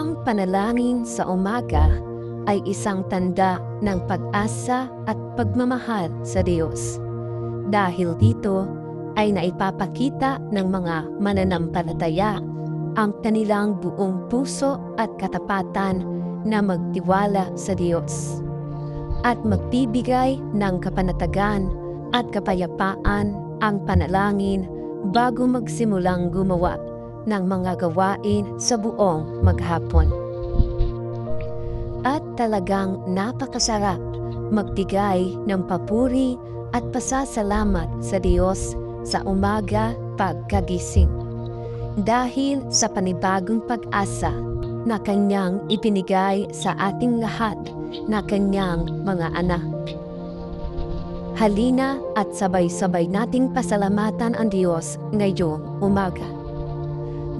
Ang panalangin sa umaga ay isang tanda ng pag-asa at pagmamahal sa Diyos. Dahil dito ay naipapakita ng mga mananampalataya ang kanilang buong puso at katapatan na magtiwala sa Diyos at magbibigay ng kapanatagan at kapayapaan ang panalangin bago magsimulang gumawa ng mga gawain sa buong maghapon. At talagang napakasarap magbigay ng papuri at pasasalamat sa Diyos sa umaga pagkagising. Dahil sa panibagong pag-asa na Kanyang ipinigay sa ating lahat na Kanyang mga anak. Halina at sabay-sabay nating pasalamatan ang Diyos ngayong umaga.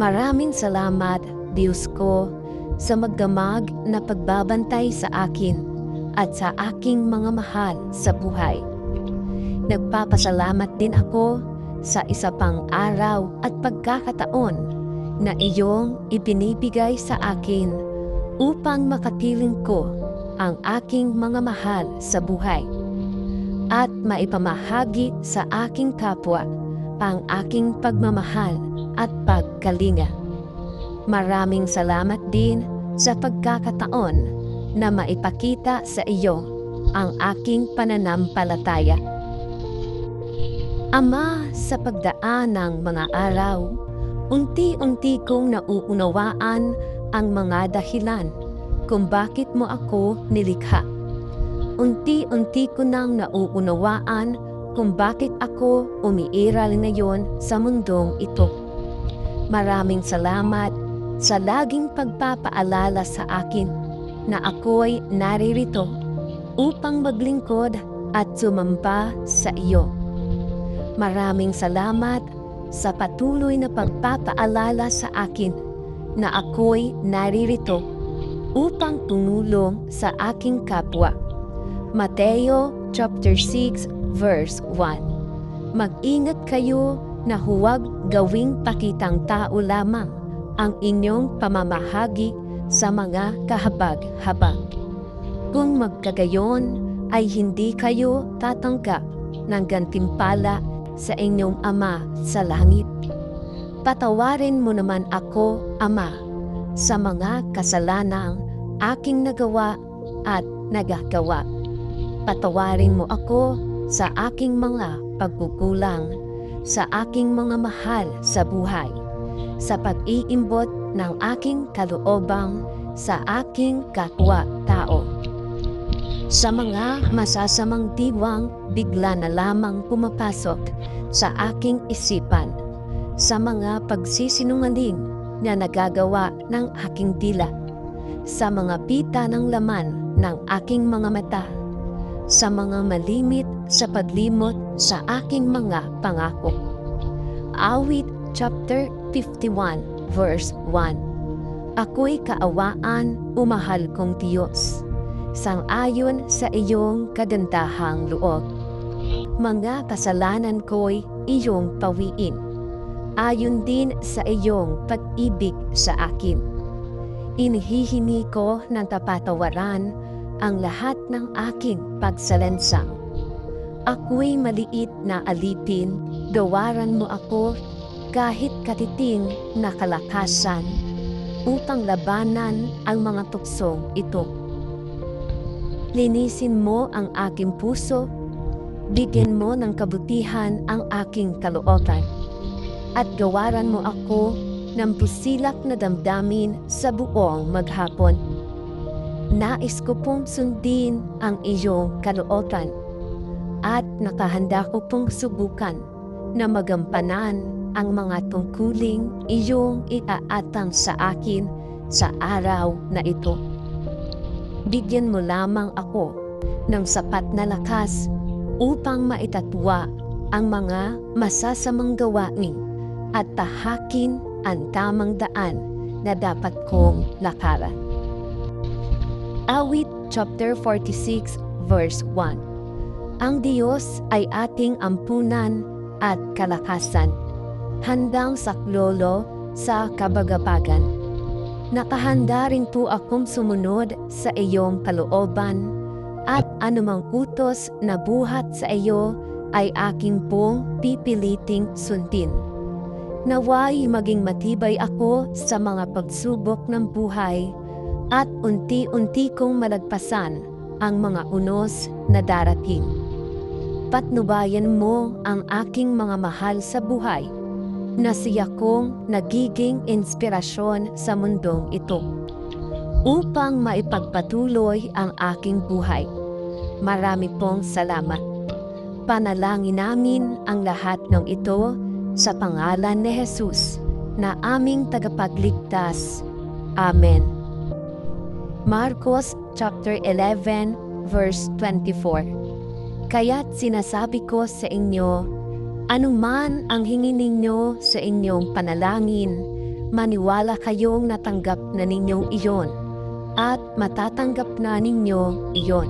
Maraming salamat, Diyos ko, sa magdamag na pagbabantay sa akin at sa aking mga mahal sa buhay. Nagpapasalamat din ako sa isa pang araw at pagkakataon na iyong ipinibigay sa akin upang makapiling ko ang aking mga mahal sa buhay at maipamahagi sa aking kapwa ang aking pagmamahal at pagkalinga. Maraming salamat din sa pagkakataon na maipakita sa iyo ang aking pananampalataya. Ama, sa pagdaan ng mga araw, unti-unti kong nauunawaan ang mga dahilan kung bakit mo ako nilikha. Unti-unti ko nang nauunawaan kung bakit ako umiiral ngayon sa mundong ito. Maraming salamat sa laging pagpapaalala sa akin na ako'y naririto upang maglingkod at sumamba sa iyo. Maraming salamat sa patuloy na pagpapaalala sa akin na ako'y naririto upang tumulong sa aking kapwa. Mateo chapter 6 verse 1. Mag-ingat kayo na huwag gawing pakitang tao lamang ang inyong pamamahagi sa mga kahabag-habag. Kung magkagayon ay hindi kayo tatanggap ng gantimpala sa inyong Ama sa langit. Patawarin mo naman ako, Ama, sa mga kasalanang aking nagawa at nagagawa. Patawarin mo ako sa aking mga pagkukulang, sa aking mga mahal sa buhay, sa pag-iimbot ng aking kaloobang sa aking kapwa-tao. Sa mga masasamang diwang bigla na lamang pumapasok sa aking isipan, sa mga pagsisinungaling na nagagawa ng aking dila, sa mga pita ng laman ng aking mga mata, sa mga malimit sa paglimot sa aking mga pangako. Awit chapter 51 verse 1 Ako'y kaawaan, umahal kong Diyos, sangayon sa iyong kagandahang loob. Mga kasalanan ko'y iyong pawiin, ayon din sa iyong pag-ibig sa akin. Inihihingi ko ng tapatawaran ang lahat ng aking pagsalansang. Ako'y maliit na alipin, gawaran mo ako kahit katiting na kalakasan upang labanan ang mga tuksong ito. Linisin mo ang aking puso, bigyan mo ng kabutihan ang aking kalooban, at gawaran mo ako ng pusilak na damdamin sa buong maghapon. Nais ko pong sundin ang iyong kalooban at nakahanda ko pong subukan na magampanan ang mga tungkuling iyong iaatang sa akin sa araw na ito. Bigyan mo lamang ako ng sapat na lakas upang maitatwa ang mga masasamang gawain at tahakin ang tamang daan na dapat kong lakaran. Awit chapter 46 verse 1 Ang Diyos ay ating ampunan at kalakasan, handang saklolo sa kabagabagan. Nakahanda rin po akong sumunod sa iyong kalooban at anumang utos na buhat sa iyo ay aking pong pipiliting sundin. Naway maging matibay ako sa mga pagsubok ng buhay at unti-unti kong malagpasan ang mga unos na darating. Patnubayan mo ang aking mga mahal sa buhay na siya kong nagiging inspirasyon sa mundong ito upang maipagpatuloy ang aking buhay. Marami pong salamat. Panalangin namin ang lahat ng ito sa pangalan ni Jesus na aming tagapagligtas. Amen. Marcos chapter 11 verse 24 Kaya't sinasabi ko sa inyo, anuman ang hingin ninyo sa inyong panalangin, maniwala kayong natanggap na ninyo iyon at matatanggap na ninyo iyon.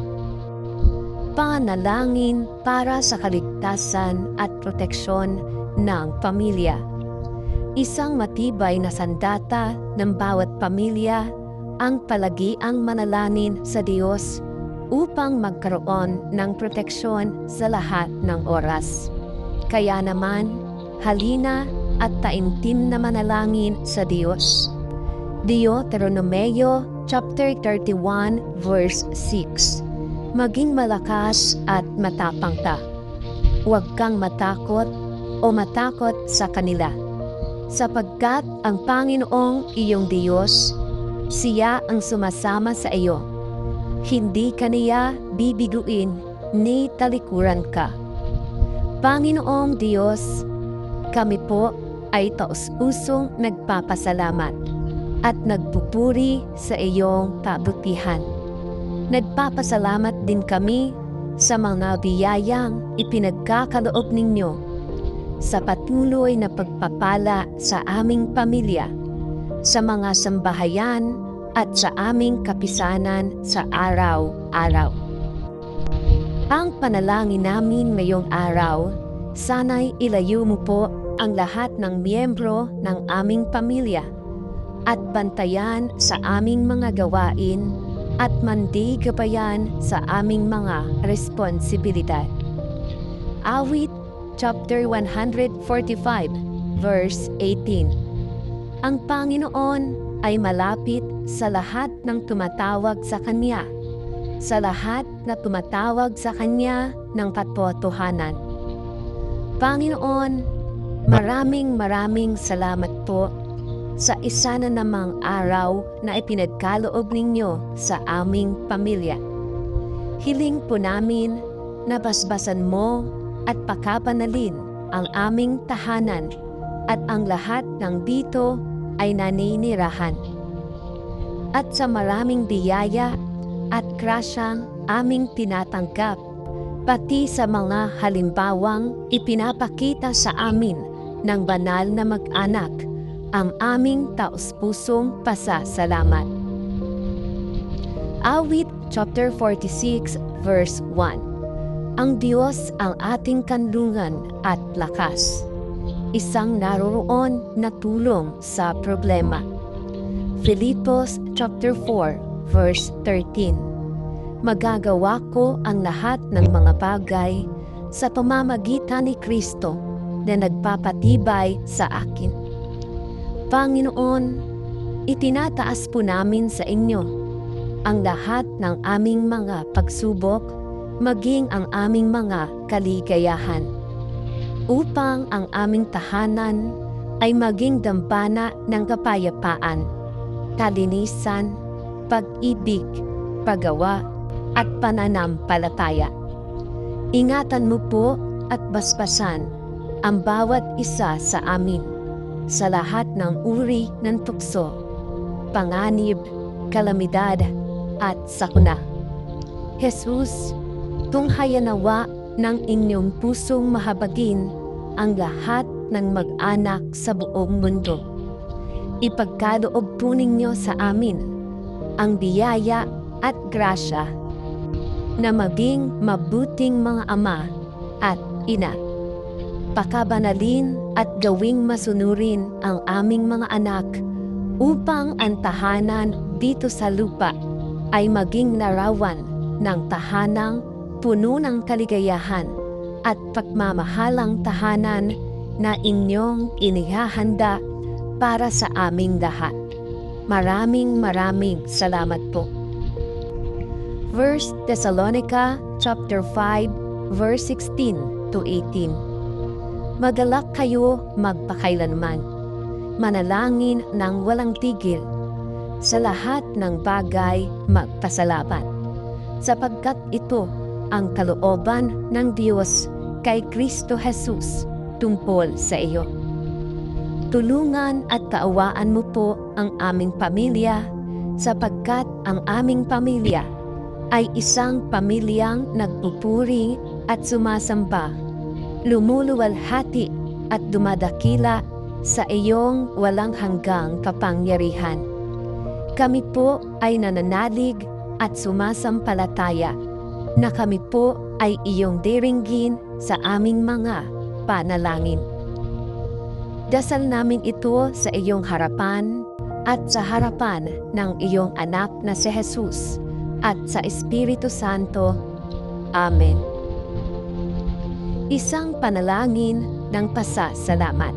Panalangin para sa kaligtasan at proteksyon ng pamilya. Isang matibay na sandata ng bawat pamilya ang palagiang manalangin sa Diyos upang magkaroon ng proteksyon sa lahat ng oras. Kaya naman, halina at taimtim na manalangin sa Diyos. Deuteronomeo chapter 31 verse 6 Maging malakas at matapang ka. Huwag kang matakot o matakot sa kanila. Sapagkat ang Panginoong iyong Diyos, siya ang sumasama sa iyo. Hindi kaniya bibiguin ni talikuran ka. Panginoong Diyos, kami po ay taus-pusong nagpapasalamat at nagpupuri sa iyong kabutihan. Nagpapasalamat din kami sa mga biyayang ipinagkakaloob ninyo sa patuloy na pagpapala sa aming pamilya, sa mga sambahayan at sa aming kapisanan sa araw-araw. Ang panalangin namin ngayong araw, sana'y ilayo mo po ang lahat ng miyembro ng aming pamilya at bantayan sa aming mga gawain at mandigabayan sa aming mga responsibilidad. Awit chapter 145 verse 18 Ang Panginoon ay malapit sa lahat ng tumatawag sa Kanya, sa lahat na tumatawag sa Kanya ng katotohanan. Panginoon, maraming maraming salamat po sa isa na namang araw na ipinagkaloob ninyo sa aming pamilya. Hiling po namin na basbasan mo at pakapanalin ang aming tahanan at ang lahat ng dito ay naninirahan. At sa maraming biyaya at krasyang aming tinatanggap, pati sa mga halimbawang ipinapakita sa amin ng banal na mag-anak ang aming taus-pusong pasasalamat. Awit chapter 46 verse 1 Ang Diyos ang ating kanlungan at lakas, isang naroroon na tulong sa problema. Filipos chapter 4 verse 13 Magagawa ko ang lahat ng mga bagay sa pamamagitan ni Kristo na nagpapatibay sa akin. Panginoon, itinataas po namin sa inyo ang lahat ng aming mga pagsubok, maging ang aming mga kaligayahan, upang ang aming tahanan ay maging dambana ng kapayapaan, kalinisan, pag-ibig, paggawa, at pananampalataya. Ingatan mo po at basbasan ang bawat isa sa amin sa lahat ng uri ng tukso, panganib, kalamidad, at sakuna. Jesus, tunghayan nawa ng inyong pusong mahabagin ang lahat ng mag-anak sa buong mundo. Ipagkaloob po ninyo sa amin ang biyaya at grasya na maging mabuting mga ama at ina pakabanalin at gawing masunurin ang aming mga anak upang ang tahanan dito sa lupa ay maging larawan ng tahanang puno ng kaligayahan at pagmamahalang tahanan na inyong inihahanda para sa aming lahat. Maraming maraming salamat po. 1 Thessalonica chapter 5 verse 16 to 18. Magalak kayo magpakailanman. Manalangin ng walang tigil. Sa lahat ng bagay magpasalamat. Sapagkat ito ang kalooban ng Diyos kay Kristo Jesus tungkol sa iyo. Tulungan at kaawaan mo po ang aming pamilya sapagkat ang aming pamilya ay isang pamilyang nagpupuri at sumasamba, lumuluwalhati at dumadakila sa iyong walang hanggang kapangyarihan. Kami po ay nananalig at sumasampalataya na kami po ay iyong diringgin sa aming mga panalangin. Dasal namin ito sa iyong harapan at sa harapan ng iyong anak na si Jesus at sa Espiritu Santo. Amen. Isang panalangin ng pasasalamat.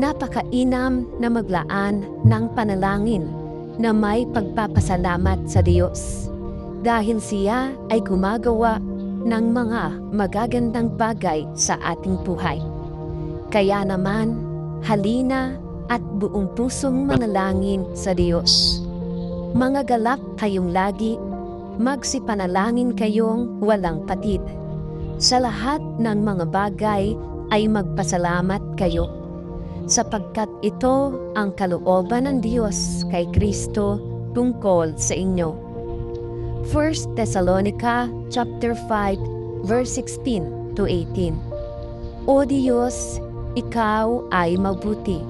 Napakainam na maglaan ng panalangin na may pagpapasalamat sa Diyos dahil siya ay gumagawa ng mga magagandang bagay sa ating buhay. Kaya naman, halina at buong pusong manalangin sa Diyos. Mga galak kayong lagi, magsipanalangin kayong walang patid. Sa lahat ng mga bagay ay magpasalamat kayo, sapagkat ito ang kalooban ng Diyos kay Kristo tungkol sa inyo. 1 Thessalonica chapter 5 verse 16 to 18. O Diyos, ikaw ay mabuti,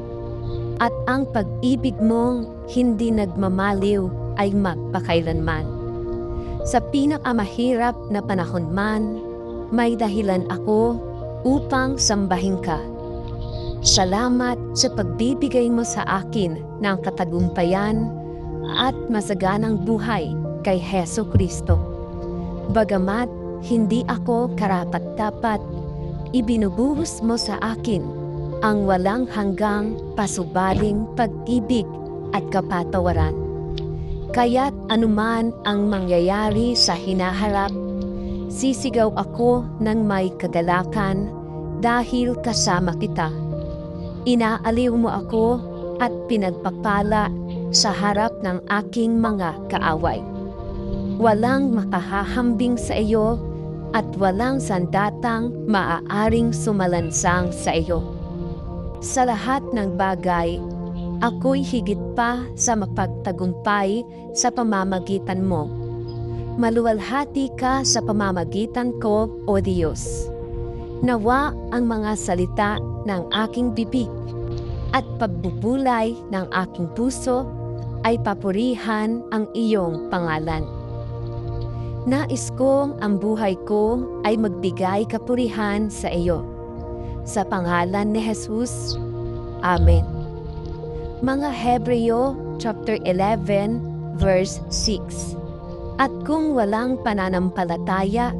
at ang pag-ibig mong hindi nagmamaliw ay magpakailanman. Sa pinakamahirap na panahon man, may dahilan ako upang sambahin ka. Salamat sa pagbibigay mo sa akin ng katagumpayan at masaganang buhay kay Heso Kristo. Bagamat hindi ako karapat-dapat, ibinubuhos mo sa akin ang walang hanggang pasubaling pag-ibig at kapatawaran. Kaya't anuman ang mangyayari sa hinaharap, sisigaw ako ng may kagalakan dahil kasama kita. Inaaliw mo ako at pinagpapala sa harap ng aking mga kaaway. Walang makahahambing sa iyo at walang sandatang maaaring sumalansang sa iyo. Sa lahat ng bagay, ako'y higit pa sa mapagtagumpay sa pamamagitan mo. Maluwalhati ka sa pamamagitan ko, O Diyos. Nawa ang mga salita ng aking bibig at pagbubulay ng aking puso ay papurihan ang iyong pangalan. Nais kong ang buhay ko ay magbigay kapurihan sa iyo. Sa pangalan ni Jesus, Amen. Mga Hebreo chapter 11 verse 6 At kung walang pananampalataya,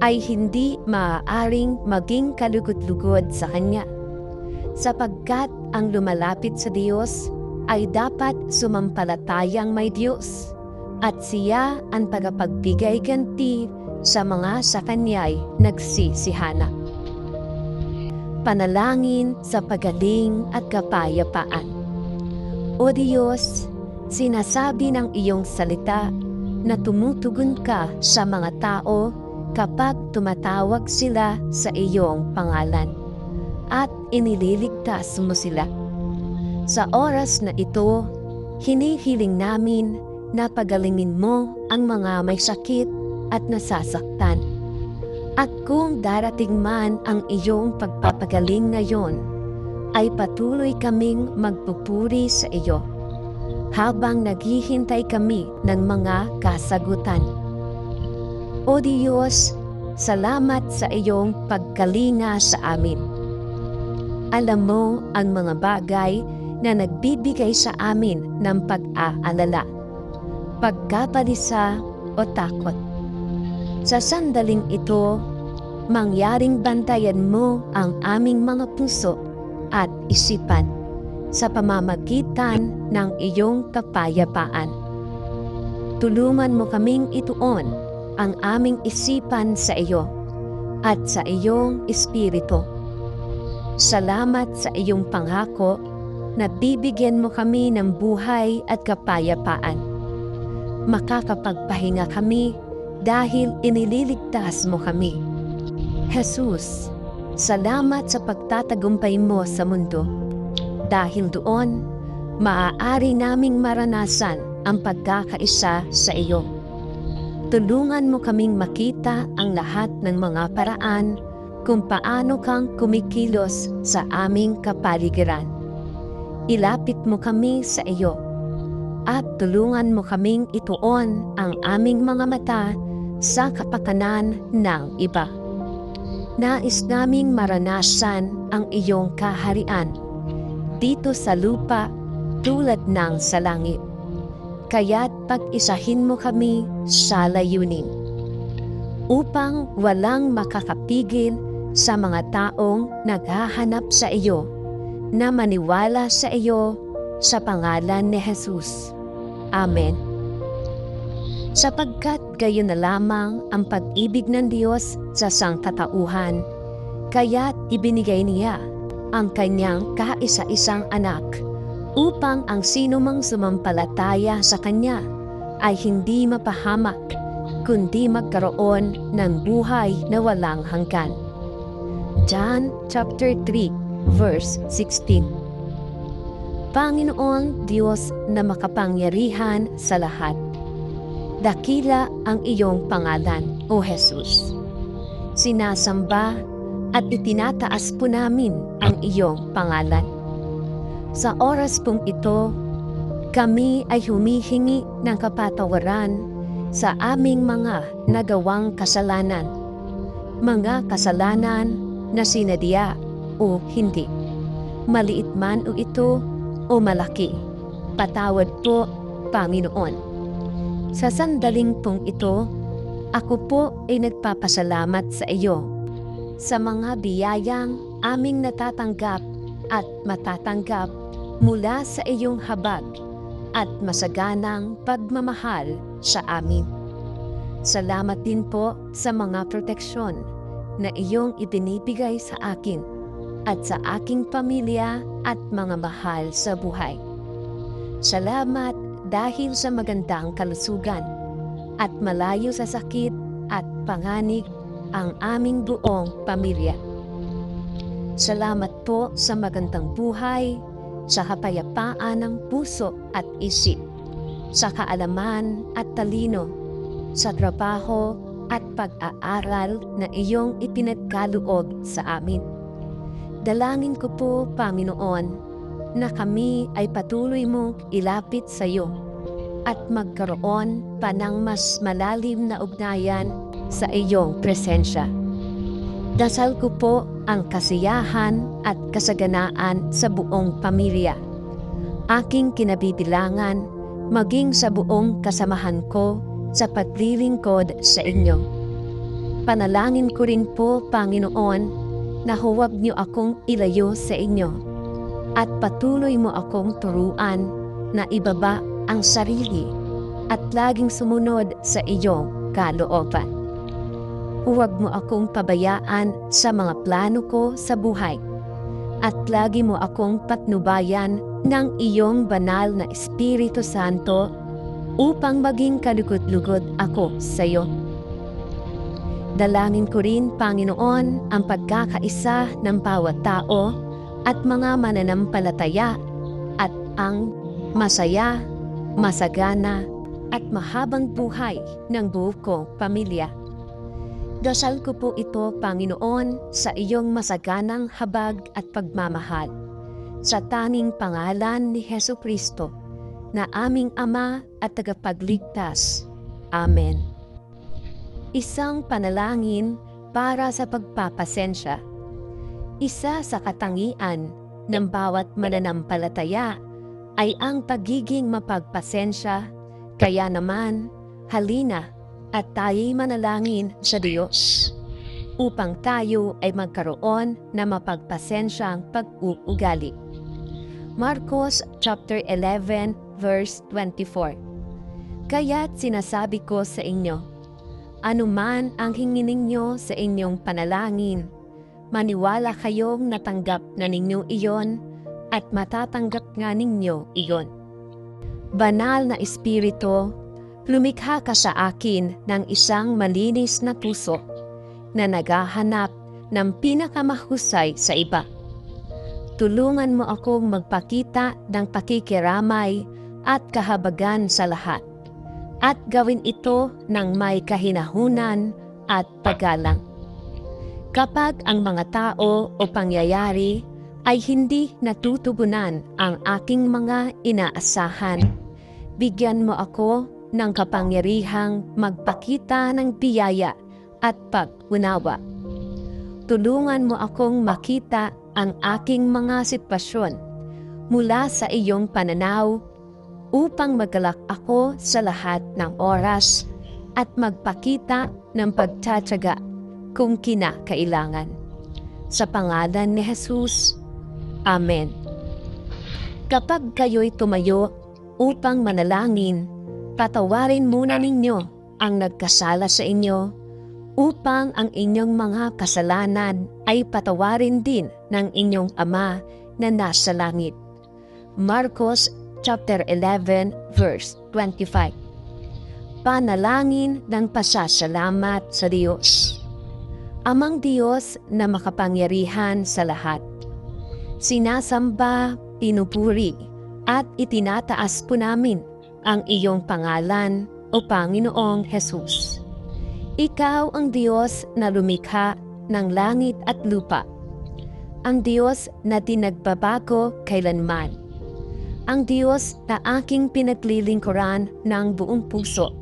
ay hindi maaaring maging kalugod-lugod sa Kanya. Sapagkat ang lumalapit sa Diyos ay dapat sumampalatayang may Diyos at siya ang tagapagbigay ganti sa mga sa Kanya'y nagsisihana. Panalangin sa pagaling at kapayapaan. O Diyos, sinasabi ng iyong salita na tumutugon ka sa mga tao kapag tumatawag sila sa iyong pangalan at inililigtas mo sila. Sa oras na ito, hinihiling namin na pagalingin mo ang mga may sakit at nasasaktan. At kung darating man ang iyong pagpapagaling ngayon, ay patuloy kaming magpupuri sa iyo habang naghihintay kami ng mga kasagutan. O Diyos, salamat sa iyong pagkalinga sa amin. Alam mo ang mga bagay na nagbibigay sa amin ng pag-aalala, pagkapalisa o takot. Sa sandaling ito, mangyaring bantayan mo ang aming mga puso at isipan sa pamamagitan ng iyong kapayapaan. Tulungan mo kaming ituon ang aming isipan sa iyo at sa iyong espiritu. Salamat sa iyong pangako na bibigyan mo kami ng buhay at kapayapaan. Makakapagpahinga kami dahil inililigtas mo kami. Jesus, salamat sa pagtatagumpay mo sa mundo. Dahil doon, maaari naming maranasan ang pagkakaisa sa iyo. Tulungan mo kaming makita ang lahat ng mga paraan kung paano kang kumikilos sa aming kapaligiran. Ilapit mo kami sa iyo at tulungan mo kaming ituon ang aming mga mata sa kapakanan ng iba. Nais naming maranasan ang iyong kaharian dito sa lupa tulad ng sa langit. Kaya't pag-isahin mo kami sa layunin upang walang makakapigil sa mga taong naghahanap sa iyo na maniwala sa iyo sa pangalan ni Jesus. Amen. Sapagkat gayon na lamang ang pag-ibig ng Diyos sa sangkatauhan, kaya't ibinigay niya ang kanyang kaisa-isang anak upang ang sino mang sumampalataya sa kanya ay hindi mapahamak kundi magkaroon ng buhay na walang hanggan. John chapter 3 verse 16 Panginoon Diyos na makapangyarihan sa lahat. Dakila ang iyong pangalan, O Jesus. Sinasamba at itinataas po namin ang iyong pangalan. Sa oras pong ito, kami ay humihingi ng kapatawaran sa aming mga nagawang kasalanan. Mga kasalanan na sinadya o hindi. Maliit man o ito o malaki. Patawad po, Panginoon. Sa sandaling pong ito, ako po ay nagpapasalamat sa iyo sa mga biyayang aming natatanggap at matatanggap mula sa iyong habag at masaganang pagmamahal sa amin. Salamat din po sa mga proteksyon na iyong ibinibigay sa akin at sa aking pamilya at mga mahal sa buhay. Salamat dahil sa magandang kalusugan at malayo sa sakit at panganig ang aming buong pamilya. Salamat po sa magandang buhay, sa kapayapaan ng puso at isip, sa kaalaman at talino, sa trabaho at pag-aaral na iyong ipinagkaloob sa amin. Dalangin ko po, Panginoon, na kami ay patuloy mong ilapit sa iyo at magkaroon pa ng mas malalim na ugnayan sa iyong presensya. Dasal ko po ang kasiyahan at kasaganaan sa buong pamilya. Aking kinabibilangan maging sa buong kasamahan ko sa paglilingkod sa inyo. Panalangin ko rin po, Panginoon, na huwag niyo akong ilayo sa inyo at patuloy mo akong turuan na ibaba ang sarili at laging sumunod sa iyong kalooban. Huwag mo akong pabayaan sa mga plano ko sa buhay. At lagi mo akong patnubayan ng iyong banal na Espiritu Santo upang maging kalugod-lugod ako sa iyo. Dalangin ko rin, Panginoon, ang pagkakaisa ng bawat tao at mga mananampalataya at ang masaya, masagana at mahabang buhay ng kong pamilya. Dasal ko po ito, Panginoon, sa iyong masaganang habag at pagmamahal. Sa tanging pangalan ni Heso Kristo, na aming Ama at tagapagligtas. Amen. Isang panalangin para sa pagpapasensya. Isa sa katangian ng bawat mananampalataya ay ang pagiging mapagpasensya. Kaya naman, halina at tayo'y manalangin sa Diyos upang tayo ay magkaroon na mapagpasensyang pag-uugali. Marcos chapter 11 verse 24 Kaya't sinasabi ko sa inyo, anuman ang hingin ninyo sa inyong panalangin, maniwala kayong natanggap na ninyo iyon at matatanggap nga ninyo iyon. Banal na Espiritu, lumikha ka sa akin ng isang malinis na puso na naghahanap ng pinakamahusay sa iba. Tulungan mo akong magpakita ng pakikiramay at kahabagan sa lahat at gawin ito ng may kahinahunan at paggalang. Kapag ang mga tao o pangyayari ay hindi natutugunan ang aking mga inaasahan, bigyan mo ako ng kapangyarihang magpakita ng biyaya at pag-unawa. Tulungan mo akong makita ang aking mga sitwasyon mula sa iyong pananaw upang magalak ako sa lahat ng oras at magpakita ng pagtsatsaga kung kinakailangan. Sa pangalan ni Jesus, Amen. Kapag kayo'y tumayo upang manalangin, patawarin muna ninyo ang nagkasala sa inyo upang ang inyong mga kasalanan ay patawarin din ng inyong Ama na nasa langit. Marcos chapter 11 verse 25. Panalangin ng pasasalamat sa Diyos. Amang Diyos na makapangyarihan sa lahat. Sinasamba, pinupuri, at itinataas po namin ang iyong pangalan o Panginoong Jesus. Ikaw ang Diyos na lumikha ng langit at lupa. Ang Diyos na tinagbabago kailanman ang Diyos na aking pinaglilingkuran ng buong puso.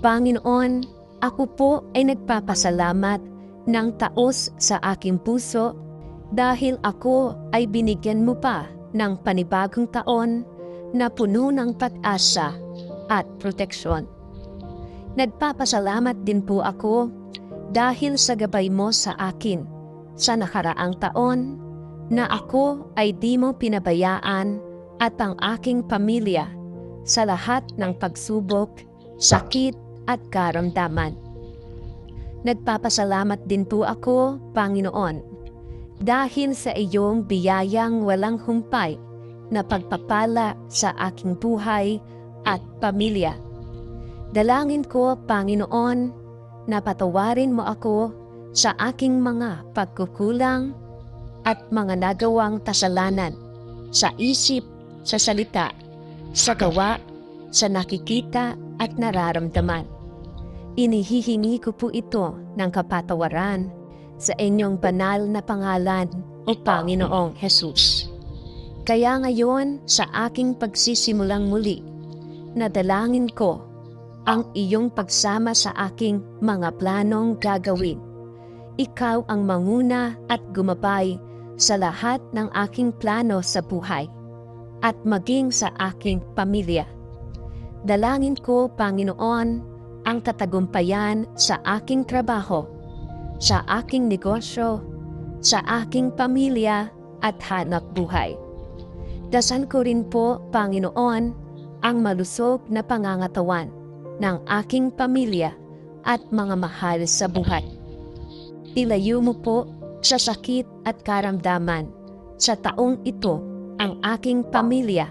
Panginoon, ako po ay nagpapasalamat ng taos sa aking puso dahil ako ay binigyan mo pa ng panibagong taon na puno ng pag-asa at proteksyon. Nagpapasalamat din po ako dahil sa gabay mo sa akin sa nakaraang taon na ako ay di mo pinabayaan at ang aking pamilya sa lahat ng pagsubok, sakit at karamdaman. Nagpapasalamat din po ako, Panginoon, dahil sa iyong biyayang walang humpay na pagpapala sa aking buhay at pamilya. Dalangin ko, Panginoon, na patawarin mo ako sa aking mga pagkukulang at mga nagawang kasalanan sa isip sa salita, sa gawa, sa nakikita at nararamdaman. Inihihingi ko po ito ng kapatawaran sa inyong banal na pangalan o Panginoong Jesus. Kaya ngayon sa aking pagsisimulang muli, nadalangin ko ang iyong pagsama sa aking mga planong gagawin. Ikaw ang manguna at gumabay sa lahat ng aking plano sa buhay at maging sa aking pamilya. Dalangin ko, Panginoon, ang katagumpayan sa aking trabaho, sa aking negosyo, sa aking pamilya at hanap buhay. Dasal ko rin po, Panginoon, ang malusog na pangangatawan ng aking pamilya at mga mahal sa buhay. Ilayo mo po sa sakit at karamdaman sa taong ito ang aking pamilya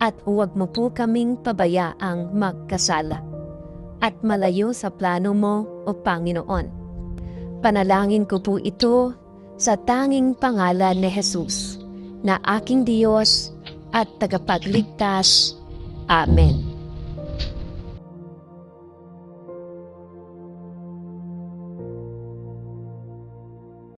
at huwag mo po kaming pabayaang magkasala at malayo sa plano mo o Panginoon. Panalangin ko po ito sa tanging pangalan ni Jesus na aking Diyos at tagapagligtas. Amen.